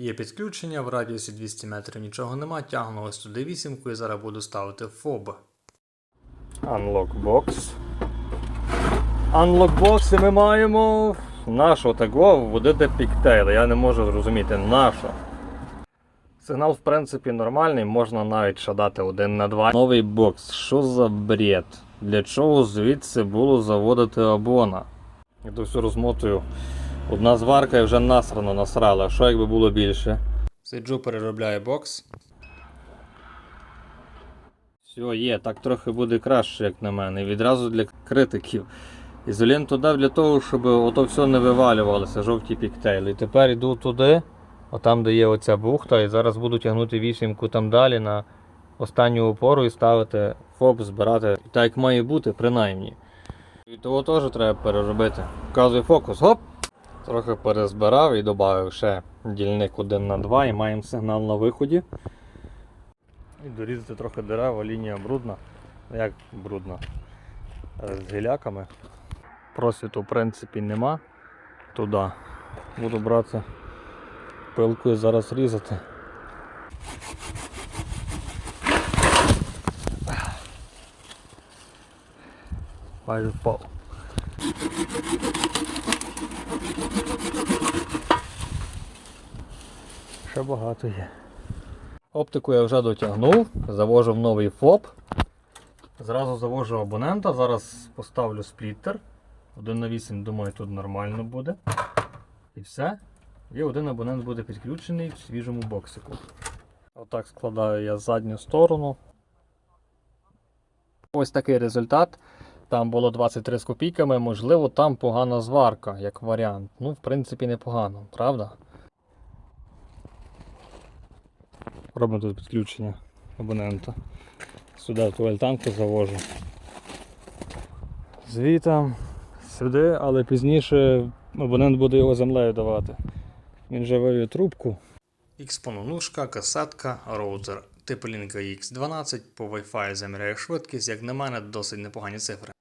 Є підключення в радіусі 200 метрів, нічого нема, тягну ось туди вісімку і зараз буду ставити фоб. Unlock box. Unlock box і ми маємо нашого такого вводити піктейл. Я не можу зрозуміти нашого. Сигнал, в принципі, нормальний, можна навіть ще дати один на два. Новий бокс. Що за бред? Для чого звідси було заводити абона? Я то все розмотую. Одна зварка і вже насрано насрала. Що якби було більше? Сиджу, переробляю бокс. Все, є, так трохи буде краще, як на мене. Відразу для критиків. Ізоленту дав для того, щоб ото все не вивалювалося, жовті піктейли. І тепер йду туди, отам, де є оця бухта, і зараз буду тягнути вісімку там далі на останню опору і ставити ФОБ, збирати так, як має бути, принаймні. І того теж треба переробити. Вказує фокус, гоп! Трохи перезбирав і додав ще дільник 1 на 2 і маємо сигнал на виході. І дорізати трохи дерева, лінія брудна. Ну, Як брудна? З гіляками. Просвіту в принципі нема. Туди. Буду брати пилку і зараз різати. Майже впав. Ще багато є. Оптику я вже дотягнув, завожу новий ФОП. Зразу завожу абонента, зараз поставлю спліттер. 1 на 8, думаю, тут нормально буде. І все. І один абонент буде підключений в свіжому боксику. Отак складаю я задню сторону. Ось такий результат. Там було 23 з копійками, можливо, там погана зварка, як варіант. Ну, в принципі, непогано, правда? Робимо тут підключення абонента. Сюди в альтанку завожу. Звітом сюди, але пізніше абонент буде його землею давати. Він же вивів трубку. X-пононушка, касетка, роутер. Типу Link X12 по Wi-Fi заміряє швидкість, як на мене, досить непогані цифри.